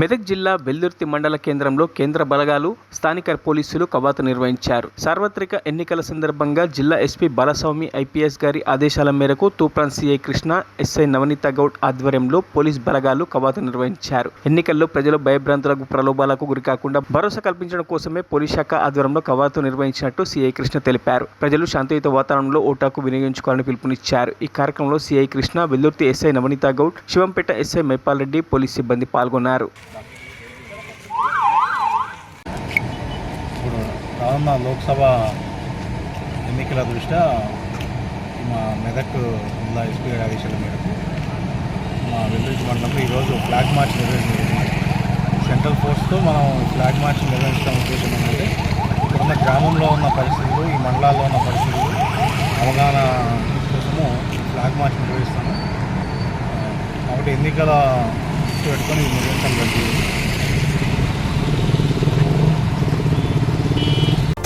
మెదక్ జిల్లా వెల్దుర్తి మండల కేంద్రంలో కేంద్ర బలగాలు స్థానిక పోలీసులు కవాతు నిర్వహించారు. సార్వత్రిక ఎన్నికల సందర్భంగా జిల్లా ఎస్పీ బాలస్వామి ఐపీఎస్ గారి ఆదేశాల మేరకు తూప్రాన్ సిఐ కృష్ణ ఎస్ఐ నవనీత గౌడ్ ఆధ్వర్యంలో పోలీస్ బలగాలు కవాతు నిర్వహించారు. ఎన్నికల్లో ప్రజలు భయభ్రాంతులకు ప్రలోభాలకు గురికాకుండా భరోసా కల్పించడం కోసమే పోలీస్ శాఖ ఆధ్వర్యంలో కవాతు నిర్వహించినట్టు సిఐ కృష్ణ తెలిపారు. ప్రజలు శాంతియుత వాతావరణంలో ఓటాకు వినియోగించుకోవాలని పిలుపునిచ్చారు. ఈ కార్యక్రమంలో CI Krishna Veldurthi SI Navaneetha Goud Shivampet SI Maipal Reddy police సిబ్బంది పాల్గొన్నారు. రానున్న లోక్సభ ఎన్నికల దృష్ట్యా మా మెదక్ జిల్లా ఎస్పీ ఆదేశాల మేరకు మా వెల్లుల్లి మండలంలో ఈరోజు ఫ్లాగ్ మార్చ్ నిర్వహించబడింది. సెంట్రల్ ఫోర్స్తో మనం ఫ్లాగ్ మార్చ్ నిర్వహించడం ఉద్దేశం ఏంటంటే ఇప్పుడున్న గ్రామంలో ఉన్న పరిస్థితులు ఈ మండలాల్లో ఉన్న పరిస్థితులు అవగాహన కోసము ఫ్లాగ్ మార్చ్ నిర్వహిస్తాము కాబట్టి ఎన్నికల దృష్టి పెట్టుకొని నిర్వహించడం జరిగింది.